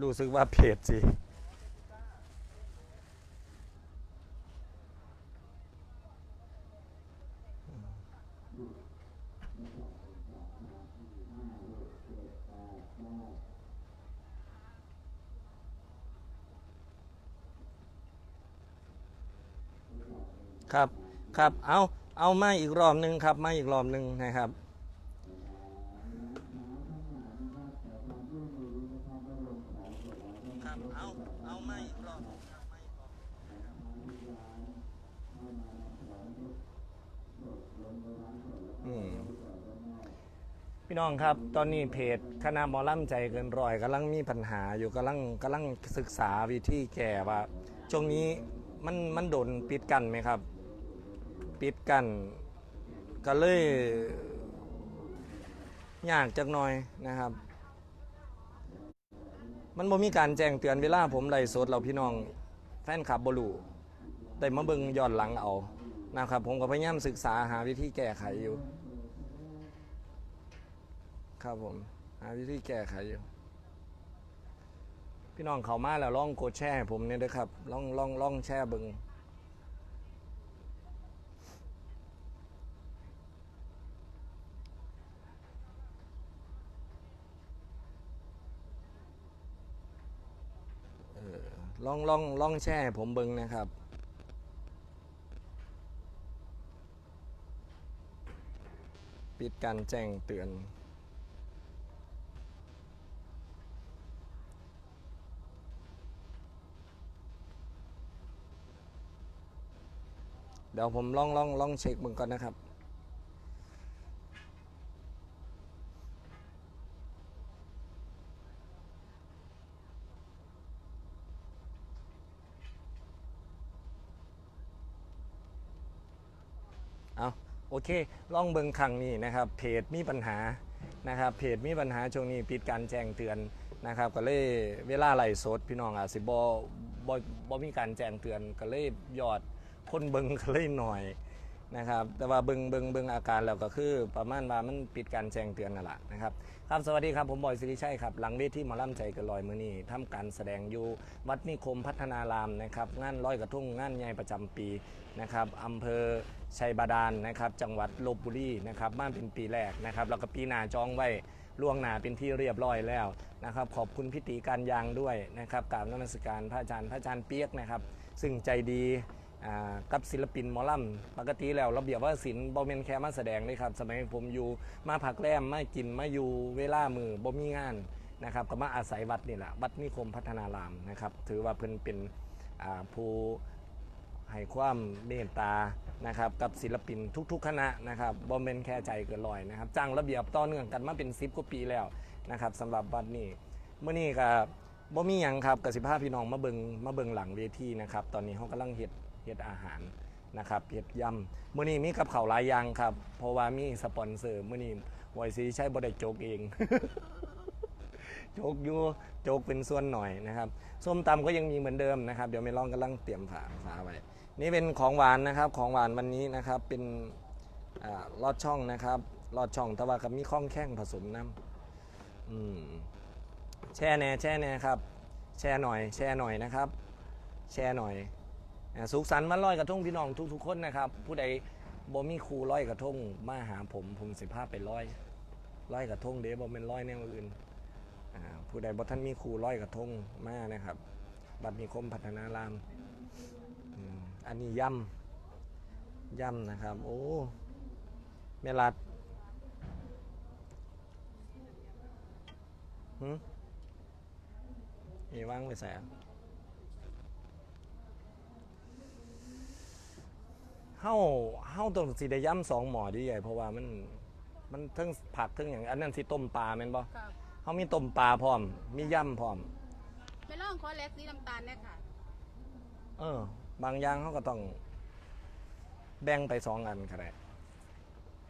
รู้สึกว่าเพจสิครับ ครับ เอา เอามาอีกรอบหนึ่งครับ มาอีกรอบหนึ่งนะครับ ครับ เอา เอามาอีกรอบหนึ่งครับมาอีกรอบอืมพี่น้ องครับ ตอนนี้เพจคณะมอล่ำใจเกินร้อยกำลังมีปัญหาอยู่กำลังกำลังศึกษาวิธีแก้ว่าช่วงนี้มันมันโดนปิดกันไหมครับ ปิดกัน ก็เลยยากจักหน่อยนะครับ มันบ่มีการแจ้งเตือนเวลาผมไลฟ์สดเราพี่น้องแฟนคลับบลูได้มาเบิ่งย้อนหลังเอานะครับ ผมก็พยายามศึกษาหาวิธีแก้ไขอยู่ ครับผม หาวิธีแก้ไขอยู่ พี่น้องเขามาแล้วลองโกดแชร์ให้ผมเนี่ยด้วยครับล่องล่องล่องแชร์เบิ่งเออลองล่องล่องแช่ผมเบิงนะครับ ปิดการแจ้งเตือน เดี๋ยวผมลองลองลองเช็คเบึงก่อนนะครับ เอาโอเคลองเบิงครั้งนี้นะครับ เพจมีปัญหานะครับ เพจมีปัญหาช่วงนี้ปิดการแจ้งเตือนนะครับ ก็เลยเวลาไหล่สดพี่น้องอาจสิบ่บ่บ่มีการแจ้งเตือนก็เลยยอด คนเบิงก็เลยหน่อยนะครับ แต่ว่าเบิงเบิงเบิงอาการแล้วก็คือ ประมาณว่ามันปิดการแจ้งเตือนนั่นแหละนะครับครับสวัสดีครับผมบอยสิริชัยครับหลังเวทีหมอลำใจกันลอยมือนี้ทำการแสดงอยู่วัดนิคมพัฒนารามนะครับงานร้อยกระทุ่งงานใหญ่ประจำปีนะครับอำเภอชัยบาดาลนะครับ จังหวัดลบบุรีนะครับบ้านเป็นปีแรกนะครับแล้วก็ปีหน้าจองไว้ล่วงหน้าเป็นที่เรียบร้อยแล้วนะครับ ขอบคุณพิธีการยางด้วยนะครับกราบนมัสการพระอาจารย์พระอาจารย์เปียกนะครับ ซึ่งใจดี กับศิลปินหมอลำปกติแล้วระเบียบว่าศิลป์บอมเมนแค่มาแสดงเลยครับ สมัยผมอยู่มาพักแรมมากินมาอยู่เวลามือบ่มีงานนะครับก็มาอาศัยวัดนี่แหละวัดนิคมพัฒนารามนะครับถือว่าเพิ่นเป็นผู้ให้ความเมตตานะครับกับศิลปินทุก ๆ คณะนะครับบอมเมนแค่ใจเกินลอยนะครับจ้างระเบียบต่อเนื่องกันมาเป็น10กว่าปีแล้วนะครับสำหรับวัดนี้เมื่อนี้ก็บ่มีหยังครับกับสิภาพี่น้องมาเบิงมาเบิงหลังเวทีนะครับตอนนี้เขากำลังเฮ็ด เฮ็ดอาหารนะครับเฮ็ดยำมื้อนี้มีกับข้าวหลายอย่างครับ เพราะว่ามีสปอนเซอร์มื้อนี้ไวซีใช้บ่ได้โจกเอง โจกอยู่โจกเป็นส่วนหน่อยนะครับ ส้มตำก็ยังมีเหมือนเดิมนะครับ เดี๋ยวไม่ลองกำลังเตรียมฝาฝาไว้นี่เป็นของหวานนะครับ ของหวานวันนี้นะครับ เป็นอลอดช่องนะครับลอดช่องแต่ว่ากับมีข้องแข้งผสมน้ำแช่แน่แช่แน่ครับ แช่หน่อย แช่หน่อยนะครับ แช่หน่อย สุขสันต์วันลอยกระทงพี่น้องทุก ๆ คนนะครับ ผู้ใดบ่มีครูลอยกระทงมาหาผมผมสิพาไปลอยลอยกระทงเด้บ่เป็นลอยแนวอื่นผู้ใดบ่ท่านมีครูลอยกระทงมานะครับ บัดนิคมพัฒนารามอันนี้ย่ำย่ำนะครับ โอ้แม่รัดหึมีว่างไปใส่อะ เฮาเฮาต้องสิได้ย่ำสองหมอดีใหญ่เพราะว่ามันมันเทั้งผักเทั้งอย่างอันนั้นสิต้มปลาแม่นบ่ครับเฮามีต้มปลาพร้อม มีย่ำพร้อมไม่ลองคอเล็กสีน้ำตาลเนี่ยค่ะ เออ บางอย่างเขาก็ต้อง แบ่งไปสองอันก็ได้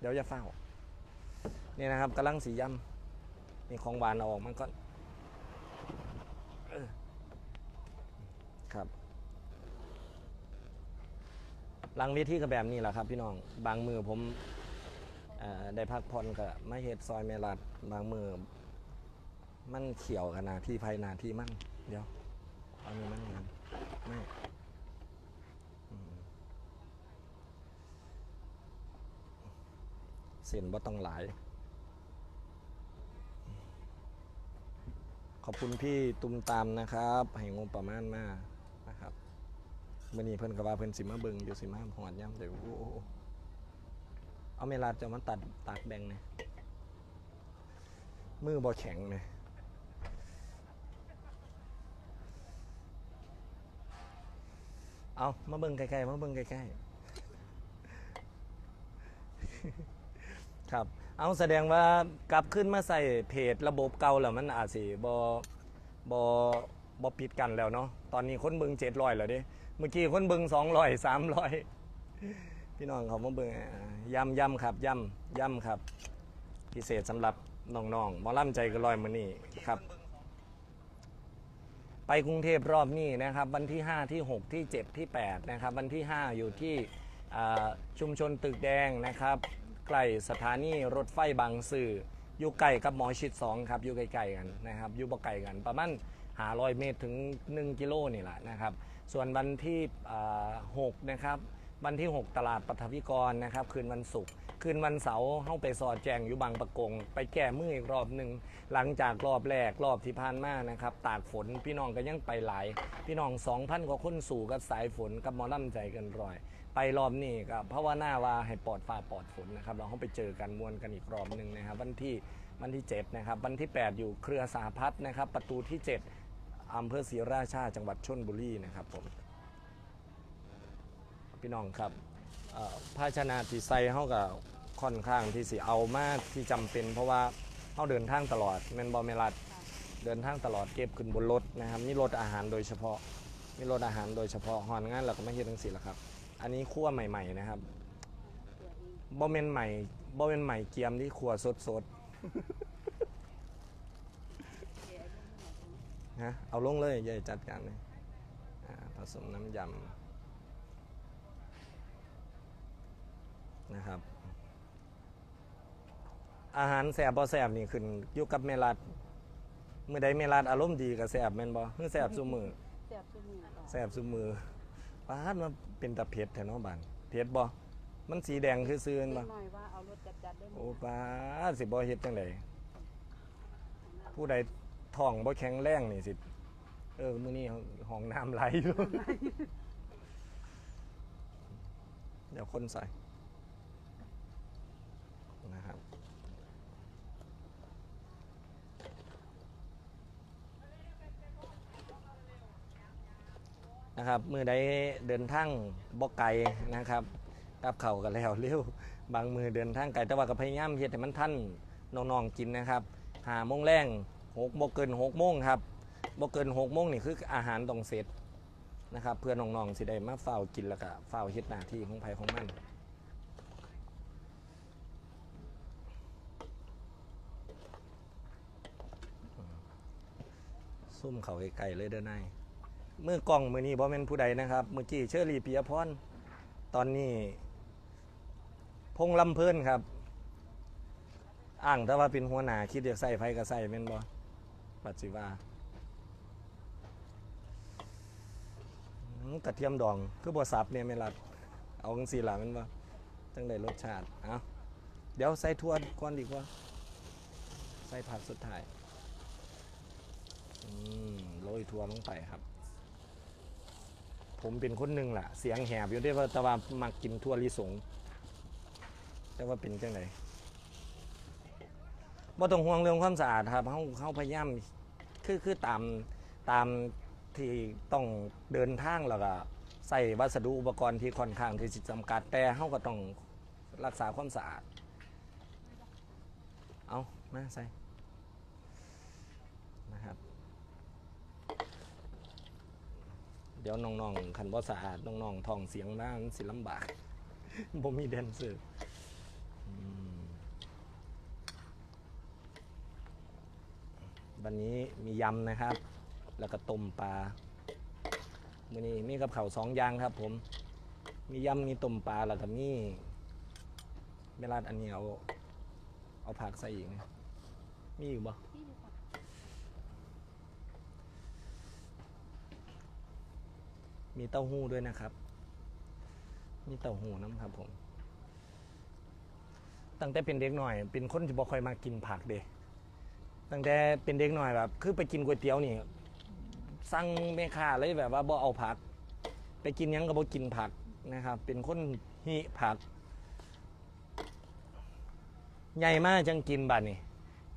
เดี๋ยวจะเฝ้า นี่นะครับกำลังสีย่ำมีของหวานเอาออกมันก็เออครับ หลังเวทีก็แบบนี้แหละครับ พี่น้อง บางมือผมเอ่อได้พักผ่อนก็มาเฮ็ดซอยเมลัด บางมือมันเขียวกับนาที่ภายนาที่มั่นเดี๋ยวเอานี่มันมันไม่อืมเส้นบ่ต้องหลาย ขอบคุณพี่ตุ้มตามนะครับ ให้งบประมาณมานะครับ มื่อนี้เพิ่นก็ว่าเพิ่นสิมาเบิ่งอยู่สิมาหอดย่ำเดี๋ยวโอ้เอาเมลาจะมาตัดตากแดงเนี่ยมือบ่แข็งเลยเอามาเบิ่งใกล้ๆมาเบิ่งใกล้ๆครับ เอาแสดงว่ากลับขึ้นมาใส่เพจระบบเก่าแล้วมันอาจสิบอบอบอปิดกันแล้วเนาะตอนนี้คนเบิงเจ็ดร้อยแล้วดิ มื่อกี้คนเบิงสองร้อยสามร้อยพี่น้องเขามาเบิงอ่าย่ำย่ำครับย่ำย่ำครับ พิเศษสำหรับน้องๆหมอล่ำใจกระลอยมือนี่ครับ ไปกรุงเทพรอบนี้นะครับ วันที่ 5 ที่ 6 ที่ 7 ที่ 8 นะครับ วันที่ 5 อยู่ที่ชุมชนตึกแดงนะครับใกล้สถานีรถไฟบางซื่ออยู่ใกลกับหมอชิด2ครับอยู่ใกลๆกันนะครับอยู่บ่ไกลกันประมาณ500เมตรถึง 1 กิโลนี่แหละนะครับ ส่วนวันที่6นะครับวันที่ 6 ตลาดปัทวิกรนะครับ คืนวันศุกร์คืนวันเสาร์เข้าไปสอดแจงอยู่บางประกง ไปแก้มืออีกรอบหนึ่งหลังจากรอบแรกรอบที่ผ่านมานะครับ ตากฝนพี่น้องก็ยังไปหลาย พี่น้อง 2,000 กว่าคนสู่กับสายฝนกับมอลำใจกันรอย ไปรอบนี้ก็ภาวนาว่าให้ปลอดฟ้าปลอดฝนนะครับ เราเข้าไปเจอกันมวลกันอีกรอบหนึ่งนะครับ วันที่วันที่7นะครับวันที่ 8 อยู่เครือสาพัฒน์นะครับประตูที่ 7 อำเภอศรีราชาจังหวัดชนบุรีนะครับผมพี่น้องครับภาชนะที่ใส่เฮากับค่อนข้างที่สิเอามากที่จำเป็น เพราะว่าเฮาเดินทางตลอดแมนบ่แม่รัดเดินทางตลอดเก็บขึ้นบนรถนะครับนี่รถอาหารโดยเฉพาะนี่รถอาหารโดยเฉพาะหอนงานเราก็ไม่เฮ็ดจังซี่ละครับ อันนี้คั่วใหม่ ๆนะครับบ่แม่นใหม่บ่แม่นใหม่เกียมที่คั่วสดๆ ฮะเอาลงเลยอย่าจัดการเลยอ่าผสมน้ำยำนะครับ อาหารแสบบ่แสบนี่ขึ้นอยู่กับเมลัดเมื่อใดเมลัดอารมณ์ดีก็แสบแม่นบ่คือแสบซุมือเสียบจมูกแสบซุมือปาดมันเป็นตะเผ็ดแท้เนาะบานเผ็ดบ่มันสีแดงคือซื่นเล็บ่กน้อยว่าเอารถจัดๆได้ไหมโอ้ปาดสิบ่เฮ็ดจังไดผู้ใด ท้องบ่แข็งแรงนี่สิ เออมื้อนี้ห้องน้ำไหลอยู่ เดี๋ยวคนใส่นะครับ นะครับมือใดเดินทางบ่ไกลนะครับกับเข่ากันแล้วเร็วบางมือเดินทางไกลแต่ว่าก็พยายามเฮ็ดให้มันทันน้องๆกินนะครับ หาโมงแรง หกบ่เกินหกโมงครับบ่เกินหกโมงนี่คืออาหารต้องเสร็จนะครับ เพื่อน้องๆสิได้มาเฝ้ากินแล้วก็เฝ้าเฮ็ดหน้าที่ของไผของมันซุ่มเขาไกลๆเลยเด้อนายมือกล้องมือนี้บ่แม่นผู้ใดนะครับ เมื่อกี้เชอรี่ปิยพรตอนนี้ พงลำเพลินครับอ้างแต่ว่าเป็นหัวหน้าคิดอยากใส่ไผก็ใส่แม่นบ่ ปัจจิวาอืมกระเทียมดอง คือบ่สับเนี่ยแม่นลัดเอาจังซี่ล่ะแม่นบ่าจังได้รสชาติ เอาเดี๋ยวใส่ถั่วก่อนดีกว่า ใส่ผักสุดท้ายโรยทั่วลงไปครับ ผมเป็นคนหนึ่งล่ะ เสียงแหบอยู่ด้วยว่าต่ว่ามักกินทั่วลิสง แต่ว่าเป็นจังได บ่ต้องห่วงเรื่องความสะอาดครับเขาเขาพยายามคือคือตามตามที่ต้องเดินทางแล้วก็ใส่วัสดุอุปกรณ์ที่ค่อนข้างที่จะจำกัดแต่เขาก็ต้องรักษาความสะอาด เอามาใส่นะครับ เดี๋ยวน้องๆคันบ่สะอาดน้องๆทองเสียงบ้างสิลำบาก บ่มีแดนเซอร์อืม วันนี้มียำนะครับ แล้วก็ต้มปลามื่อนี้มีกับข่าสองอย่างครับ ผม มียำมีต้มปลาแล้วก็มีเวลาอันนี้เอาเอาผักใส่อีกนะมีอยู่บ่มีเต้าหู้ด้วยนะครับ มีเต้าหู้น้ำครับผม ตั้งแต่เป็นเด็กหน่อย เป็นคนจะบอกคอยมากินผักเด็ ตั้งแต่เป็นเด็กหน่อยแบบ คือไปกินก๋วยเตี๋ยวนี่สั่งแม่ค้าเลยแบบว่าบ่เอาผัก ไปกินหยังก็บ่กินผักนะครับ เป็นคนหิผัก ใหญ่มากจังกินบัดนี่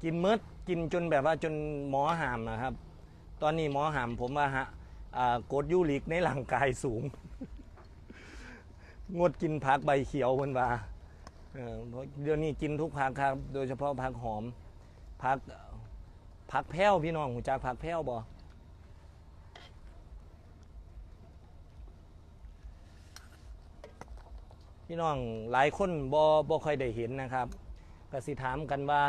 กินเมดกินจนแบบว่าจนหมอหามนะครับ ตอนนี้หมอหามผมว่าฮะอ่ากรดยูริกในร่างกายสูง งดกินผักใบเขียวเพิ่นว่าเออเพราะเดี๋ยวนี้กินทุกผักครับ โดยเฉพาะผักหอมผัก ผักแพ้วพี่น้องหูจักผักแพ้วบ่พี่น้องหลายคนบ่บ่ค่อยได้เห็นนะครับก็สิถามกันว่า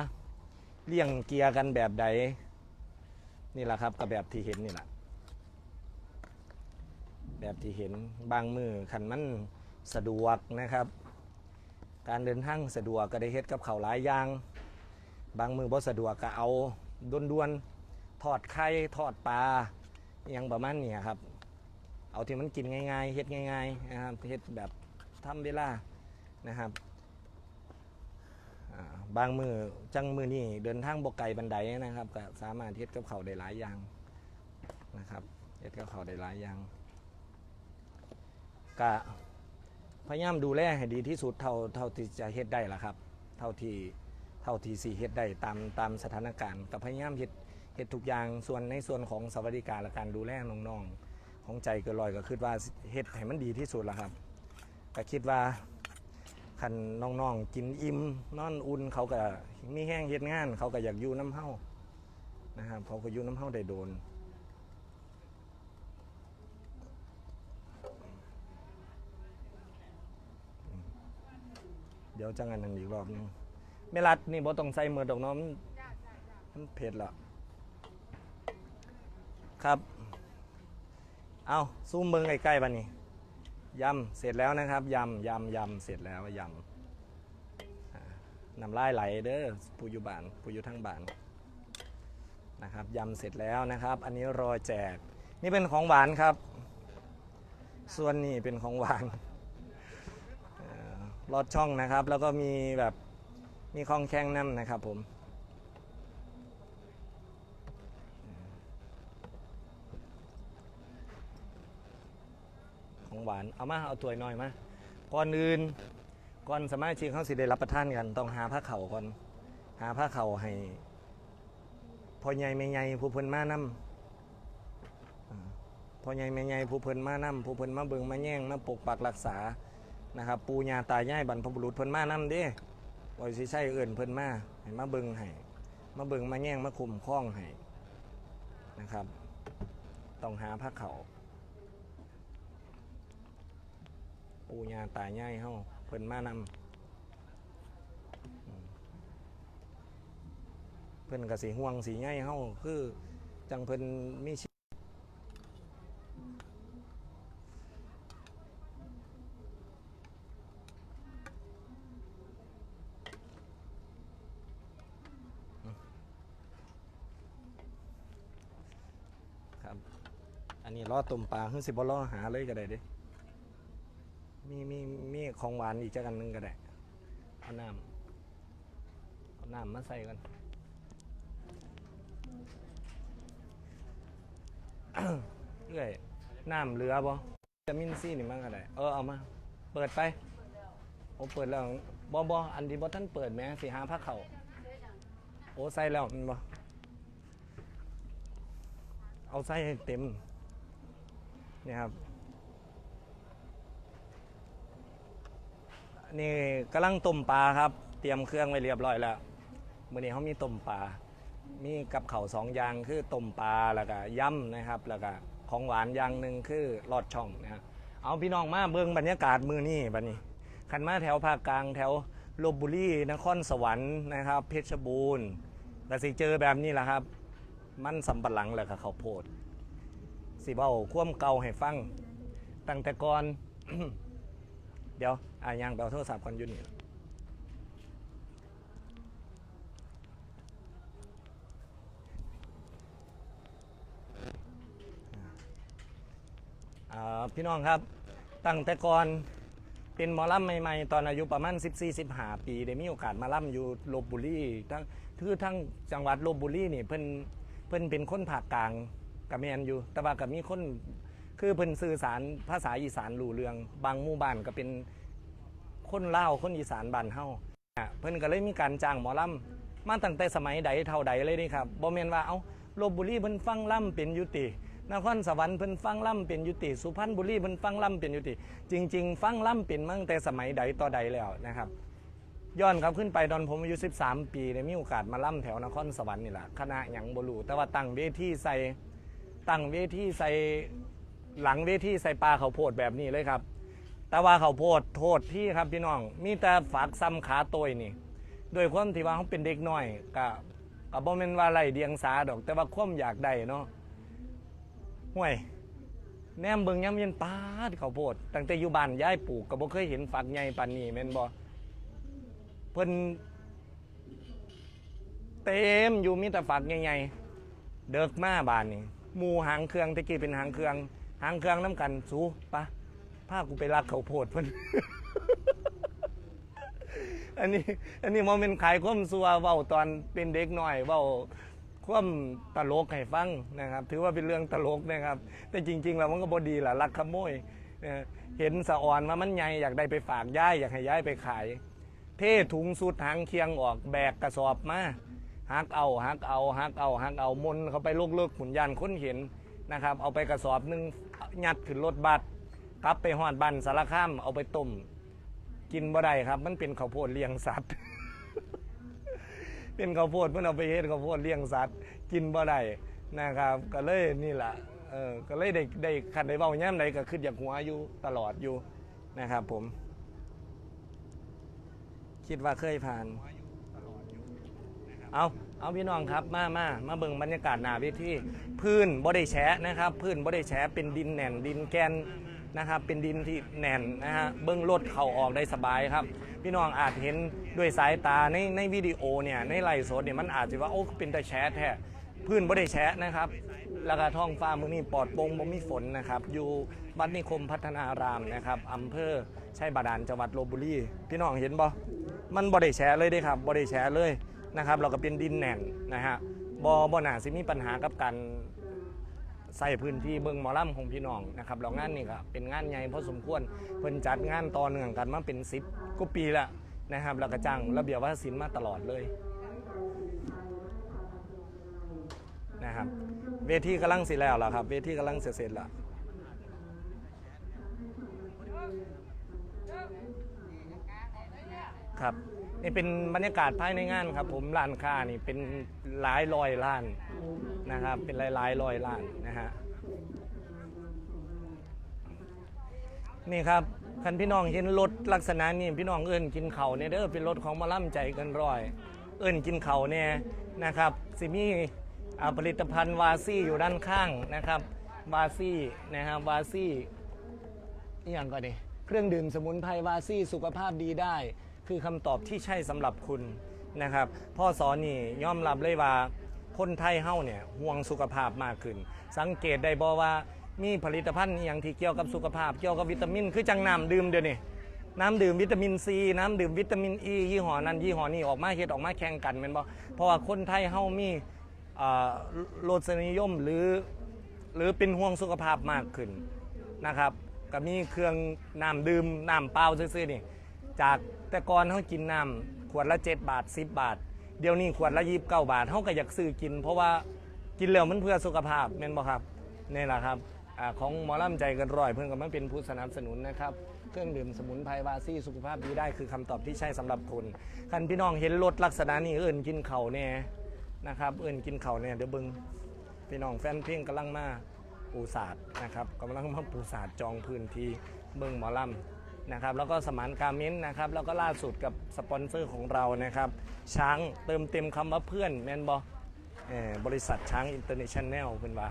เลี้ยงเกียร์กันแบบใดนี่แหละครับกับแบบที่เห็นนี่แหละแบบที่เห็นบางมือขันมันสะดวกนะครับ การเดินทางสะดวกก็ได้เฮ็ดกับเขาหลายอย่าง บางมือบ่สะดวกก็เอา ด่วนๆ ทอดไข่ทอดปลาอหยังประมาณนี้ครับ เอาที่มันกินง่ายๆเฮ็ดง่ายๆนะครับเฮ็ดแบบทำเวลานะครับอ่าบางมือจังมือนี่เดินทางบ่ไกลบันไดนะครับก็สามารถเฮ็ดกับเขาวได้หลายอย่างนะครับเฮ็ดกับเขาวได้หลายอย่างก็พยายามดูแลให้ดีที่สุดเท่าเท่าที่จะเฮ็ดได้ละครับ เท่าที่ เท่าที่สีเฮ็ดได้ตามตามสถานการณ์ก็พยายามเฮ็ดเฮ็ดทุกอย่างส่วนในส่วนของสวัสดิการและการดูแลน้องๆของใจเกินลอยก็คิดว่าเฮ็ดให้มันดีที่สุดละครับก็คิดว่าคันน้องๆกินอิ่มนอนอุ่นเขาก็มีแห้งเฮ็ดงาน เขาก็อยากอยู่น้ำเฮานะครับเขาก็อยู่น้ำเฮาได้โดนเดี๋ยวจังอันนั้นอีกรอบนึง ไม่รัดนี่บ่ต้องใส่มือดอกเน้อมนมันเผ็ดละครับ เอาซูมเบิงใกล้ๆบันนี้ยำเสร็จแล้วนะครับยำยำยำเสร็จแล้วยำนำลายไหลเด้อผู้อยู่บ้านผู้อยู่ทั้งบ้านนะครับยำเสร็จแล้วนะครับ อันนี้รอแจก นี่เป็นของหวานครับ ส่วนนี้เป็นของหวานลอดช่องนะครับ แล้วก็มีแบบ มีคลองแข้งน้ำนะครับผมของหวานเอามาเอาตัวหน่อยมาก่อนอื่นก่อนสมาชิกเขาสิได้รับประทานกัน ต้องหาผ้าเข่าก่อน หาผ้าเข่าให้พ่อใหญ่แม่ใหญ่ผู้เพิ่นมานํอ่าพ่อใหญ่แม่ใหญ่ผู้เพิ่นมานํผู้เพิ่นมาเบิงมาแย่งมาปกปักรักษานะครับ ปูญาตายายบรรพบุรุษเพิ่นมานํเด้ บ่สิใช่เอื่นเพิ่นมาให้มาเบิงให้มาเบิงมาแย่งมาคุมข้องให้นะครับ ต้องหาพระเขาปูญาตายายเฮาเพิ่นมานํอืมเพิ่นก็สิห่วงสิใยเฮาคือจังเพิ่นมีชี ครับ อั นี้ล่อต้มปลาคือสิบ่ล่อหาเลยก็ได้เด้มีมีมีของหวานอีกจักอันหนึงก็ได้เอาน้ำเอาน้ำมาใส่กัน เรื่อยน้ำเหลือบ่วิตามินซี่นี่มันก็ได้เออเอามา เปิดไปโอ้เปิดแล้วบ่บ่อันที่บ่ท่านเปิดแหมสิหาผ้าเข่าโอ้ใส่แล้วแมันบ่เอาไส้ให้เต็ม นี่ครับนี่กำลังต้มปลาครับ เตรียมเครื่องไว้เรียบร้อยแล้วมื่อนี้เขามีต้มปลา มีกับเขาสองอย่างคือต้มปลาแล้วก็ย่ำนะครับ แล้วก็ของหวานอย่างหนึ่งคือลอดช่องนะฮะเอาพี่น้องมาเบิ่งบรรยากาศมือนี่บัดนี้ขันมาแถวภาคกลางแถวลบบุรีนครสวรรค์นะครับ เพชรบูรณ์แต่สิเจอแบบนี้แหละครับ มันสำปะหลังและครับเขาวโพด สิเบ้าคว่มเก่าให้ฟัง ตั้งแต่ก่อน เดี๋ยวอ่ายังเอาโทรศัพท์ก่อนอยุ่นี่พี่น้องครับ ตั้งแต่ก่อนเป็นหมอลำใหม่ๆ ตอนอายุประมาณ 14-15 ปี ได้มีโอกาสมาล่ำอยู่ลบบุรีทั้งคือทั้งจังหวัดลบบุรีนี่เพิ่นเพิ่นเป็นคนภาคกลาง กับแมนอยู่ แต่ว่าก็มีคนคือเพิ่นสื่อสารภาษาอีสานรู้เรื่อง บางหมู่บ้านก็เป็นคนเล่าวคนอีสานบ้านเฮาอะเพิ่นก็เลยมีการจ้างหมอลำมาตั้งแต่สมัยใดเท่าใดเลยนี่ครับบ่แม่นว่าเอ้าลบบุรีเพิ่นฟังล่ำเป็นอยุตินครสวรรค์เพิ่นฟังล่ำเป็นอยุติ สุพรรณบุรีเพิ่นฟังล่ำเป็นอยุติ จริง ๆ ฟังล่ำเป็นมาตั้งแต่สมัยใดต่อใดแล้วนะครับ ย้อนกลับขึ้นไปตอนผมอายุ 13 ปีได้มีโอกาสมาล่ำแถวนครสวรรค์นี่แหละคณะหยังบรูแต่ว่าตั้งเวทีใส่ ตั้งเวทีใส่หลังเวทีใส่ปลาเขาโพดแบบนี้เลยครับ แต่ว่าเขาโพดโทษที่ครับพี่น้อง มีแต่ฝากซ้ำขาตัวนี่โดยความที่ว่าเขาเป็นเด็กน้อยก็ก็บ่แม่นว่าไรเดียงสาดอก แต่ว่าความอยากได้เนาะห่วยแนมเบิงยามเย็นปาดเขาโพดตั้งแต่อยู่บ้านย้ายปลูกก็บ่เคยเห็นฝักใหญ่ปานนี้แม่นบ่เพิ่นเต็มอยู่มีแต่ฝักใหญ่ๆเดิกมาบ้านนี่ หมูหางเครื่องตะกี้เป็นหางเครื่อง หางเครื่องน้ำกันสูปะพากูไปรักเขาโพดเพิ่น อันนี้ อันนี้มันเป็นขายความซัวเว้าตอนเป็นเด็กหน้อยเว้าความตลกให้ฟังนะครับ ถือว่าเป็นเรื่องตลกนะครับ แต่จริงๆแล้วมันก็บดีแหละลักขโมยเห็นสะอ่อนว่ามันใหญ่อยากได้ไปฝากย้ายอยากให้ย้ายไปขาย เท่ถุงสุดหางเคียงออกแบกกระสอบมา หักเอาหักเอาหักเอาหักเอามนเขาไปลกเลิกขุนยานค้นเห็นนะครับ เอาไปกระสอบหนึ่งยัดขึ้นรถบัสกลับไปหอดบันสารข้ามเอาไปต้มกินบ่ได้ครับ มันเป็นข้าวโพดเลี้ยงสัตว์ เป็นข้าวโพดเพื่อนเอาไปเฮ็ดข้าวโพดเลี้ยงสัตว์ กินบ่ได้นะครับ ก็เลยนี่แหละเออก็เลยได้ได้ขัดได้เบาย่ำใดก็ขึ้นอยากหัวอยู่ตลอดอยู่นะครับผม คิดว่าเคยผ่าน เอาเอาพี่น้องครับมามามาเบิ่งบรรยากาศหนาเวทีพื้นบ่ได้แฉะนะครับ พื้นบ่ได้แฉะเป็นดินแหน่นดินแกนนะครับ เป็นดินที่แน่นนะฮะเบิ่งรถเข้าออกได้สบายครับ พี่น้องอาจเห็นด้วยสายตาในในวิดีโอเนี่ยในไลฟ์สดเนี่ยมันอาจจะว่าโอ้เป็นแต่แฉะแท้พื้นบ่ได้แฉะนะครับแล้วก็ท้องฟ้ามื้อนี้ปลอดโปร่งบ่มีฝนนะครับ อยู่วัดนิคมพัฒนารามนะครับอำเภอชัยบาดาลจังหวัดลบบุรีพี่น้องเห็นบ่มันบ่ได้แฉะเลยเด้ครับบ่ได้แฉะเลย นะครับเราก็เป็นดินแน่นนะฮะบ่บ่น่าสิมีปัญหากับการใส่พื้นที่เบิ่งหมอลำของพี่น้องนะครับแล้วงานนี่ก็เป็นงานใหญ่พอสมควรเพิ่นจัดงานต่อเนื่องกันมาเป็น10กว่าปีละนะครับแล้วก็จ้างระเบียบวัฒนศิลป์มาตลอดเลยนะครับเวทีกำลังเสิแล้วล่ะครับ เวทีกำลังเสร็จๆแล้วครับ นี่เป็นบรรยากาศภายในงานครับ ผมร้านค้านี่เป็นหลายร้อยล้านนะครับ เป็นหลายหลายร้อยล้านนะฮะนี่ครับคันพี่น้องเห็นรถลักษณะนี้พี่น้องเอิ้นกินเขาเนี่ยเด้อเป็นรถของมาล่ำใจเกันร้อย เอิ้นกินเขาเนี่ยนะครับสิมีอ่าผลิตภัณฑ์วาซี่อยู่ด้านข้างนะครับวาซี่นะครับวาซี่อย่างก่อนดิเครื่องดื่มสมุนไพรวาซี่สุขภาพดีได้ คือคำตอบที่ใช่สำหรับคุณนะครับพ่อสอนนี่ยอมรับเลยว่าคนไทยเฮาเนี่ยห่วงสุขภาพมากขึ้น สังเกตได้บ่ว่ามีผลิตภัณฑ์อย่างที่เกี่ยวกับสุขภาพ เกี่ยวกับวิตามิน คือจังน้ำดื่มเดี๋ยวนี้น้ำดื่มวิตามินซีน้ำดื่มวิตามินอียี่ห้อนั้นยี่ห้อนี้ออกมาเฮ็ดออกมาแข่งกันแม่นบ่เพราะว่าคนไทยเฮามีอ่ารสนิยมหรือหรือเป็นห่วงสุขภาพมากขึ้นนะครับก็มีเครื่องน้ำดื่มน้ำเปล่าซื่อๆนี่ จากแต่ก่อนเขากินน้ำขวดละ7บาท 10 บาท เดี๋ยวนี้ขวดละ29บเก้าบาทเขาก็อยากซื้อกิน เพราะว่ากินแล้วมันเพื่อสุขภาพแม่นบ่ครับนี่แหละครับอของหมอลำใจกันร้อย เพื่อนก็มาเป็นผู้สนับสนุนนะครับเครื่องดื่มสมุนไพรวาซี่สุขภาพดีได้คือคำตอบที่ใช่สำหรับคุณคันพี่น้องเห็นรถลักษณะนี้เอิ่นกินเข่าเนี่ยนะครับเอิ่นกินเข่าเนี่ยเดี๋ยวบิงพี่น้องแฟนเพลงกำลังมาปูศาสตร์นะครับกำลังมาปูศาสตร์จองพื้นที่เบิ้งหมอลำ นะครับแล้วก็สมานการเม้นนะครับแล้วก็ล่าสุดกับสปอนเซอร์ของเรานะครับช้างเติมเต็มคำว่าเพื่อนแมนบอบริษัทช้างอินเตอร์เนชั่นแนลเพื่อนว่า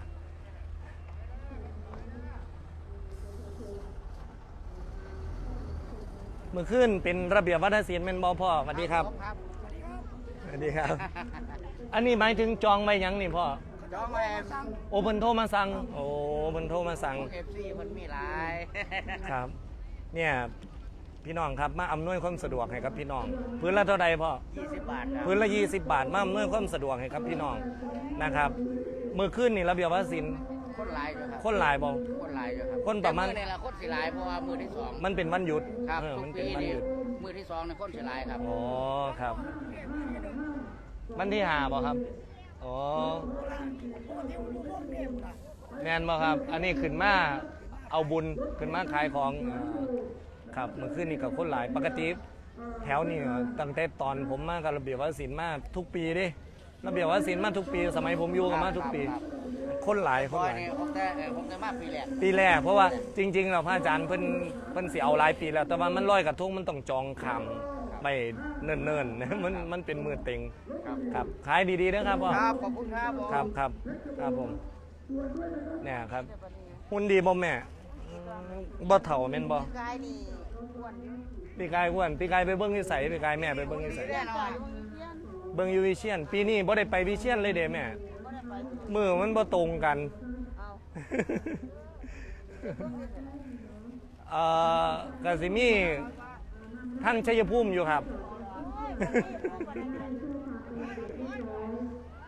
เมื่อคืนเป็นระเบียบวัฒนศิลป์แมนบอพ่อสวัสดีครับครับสวัสดีครับ อันนี้หมายถึงจองไว้ยังนี่พ่อคจองไว้โอ้เพิ่นโทรมาสั่งโอ้เพิ่นโทรมาสั่งเอฟซีมันมีหลายครับ เนี่ยพี่น้องครับมาอำนวยความสะดวกให้กับพี่น้องพื้นละเท่าใดพ่อ20 บาทครับพื้นละ20 บาทมาอำนวยความสะดวกให้กับพี่น้องนะครับมือขึ้นนี่ระเบียบว่าสินคนหลายอยู่ครับ คนหลายบ่คนหลายอยู่ครับคนประมาณ แต่อนี่แหละคนสิหลายเพราะว่ามือที่สองมันเป็นวันหยุดครับเออทุมักนเป็ปีนวันนี่หยุดมือที่สองเนี่ยคนสิหลายครับ อ๋อครับวันที่หาบ่ครับอ๋อแมนบ่ครับ อันนี้ขึ้นมา เอาบุญขึ้นมาขายของอ่าครับเมื่อคืนนี้กับคนหลายปกติแถวนี้ตั้งแต่ตอนผมมากับระเบียบวัฒนศิลป์มาทุกปีเดิระเบียบวัฒนศิลป์มาทุกปี สมัยผมอยู่กับมาทุกปีครับคนหลายคบนอหยลายนี่ผมแต่เอ่อผมแต่มาปีแรกปีแรกเพราะว่าจริงๆเราพระอาจารย์เพิ่นเพิ่นสิเอาหลายปีแล้ว แต่ว่ามันลอยกระทงมันต้องจองคำไปเนิ่นๆนะมันมันเป็นมือเต็งครับครับขายดีๆนะครับพ่อครับขอบคุณครับผมครับครับครับผมเนี่ยครับหุ่นดีบ่แม่ บ่เฒ่าแม่นบ่กายนี่อ้วนอยู่พี่กายอ้วนพี่กายไปเบิ่งนิสัยพี่กายแม่ไปเบิ่งนิสัยแน่นอนเบิ่งอยู่วิเชียนปีนี้บ่ได้ไปวิเชียนเลยเด้แม่บ่ได้ไปมือมันบ่ตรงกันเอาเอ่อก็สิมีท่านชัยภูมิอยู่ครับ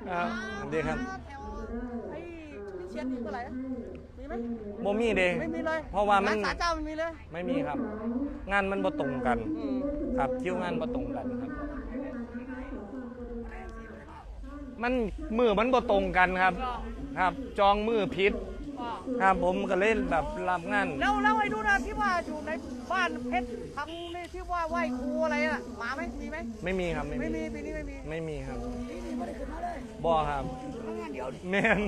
ครับสวัสดีครับ ไอ้ เชียนนี่เท่าไหร่อะมีไหมบ่มีเด้ไม่มีเลยเพราะว่ามัน ร้นสารเจ้าไม่มีเลยไม่มีครับ งานมันบ่ตรงกัน อืมครับคิวงานบ่ตรงกันครับ มันมือมันบ่ตรงกันครับ ครับ จองมือผิดครับผมก็เล่นแบบรับงาน แล้วแล้วไอ้นู่นนะที่ว่าอยู่ในบ้านเพชรทำนี่ที่ว่าไหว้ครูอะไรน่ะมาไหมมีไหมไม่มีครับไม่ไม่มีมีปีนี้ไม่มี ไม่มีครับบ่ครับแม่น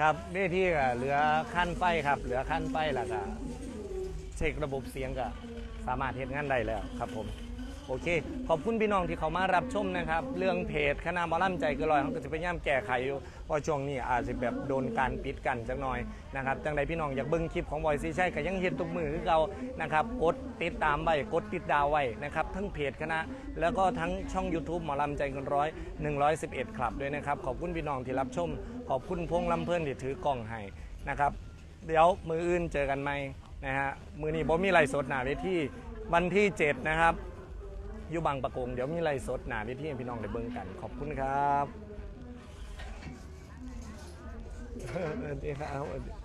ครับเวทีก็เหลือขั้นไฟครับ เหลือขั้นไฟแล้วก็เช็คระบบเสียงก็สามารถเฮ็ดงานได้แล้วครับผม โอเค ขอบคุณพี่น้องที่เขามารับชมนะครับ เรื่องเพจคณะหมอลำใจเก็ลอยเขาก็จะพยายามแก้ไขอยู่เพราะช่วงนี้อาจจะแบบโดนการปิดกันจักหน่อยนะครับจังใดพี่น้องอยากเบิ่งคลิปของบอยซีใช่ก็ยังเห็นทุกมือคือเรานะครับกดติดตามไว้กดติดดาวไว้นะครับทั้งเพจคณะ แล้วก็ทั้งช่อง YouTube หมอลำใจเกันร้อย111ครับด้วยนะครับขอบคุณพี่น้องที่รับชม ขอบคุณพงษ์ลำเพลินที่ถือกล้องให้นะครับเดี๋ยวมืออื่นเจอกันไหมนะฮะมือนี้บ่มีไลฟ์สดหนาเวทีวันที่ 7 นะครับ อยู่บางประกง เดี๋ยวมีไรสดหนาพี่ทีให้พี่น้องได้เบิ่งกัน ขอบคุณครับ สวัสดีครับ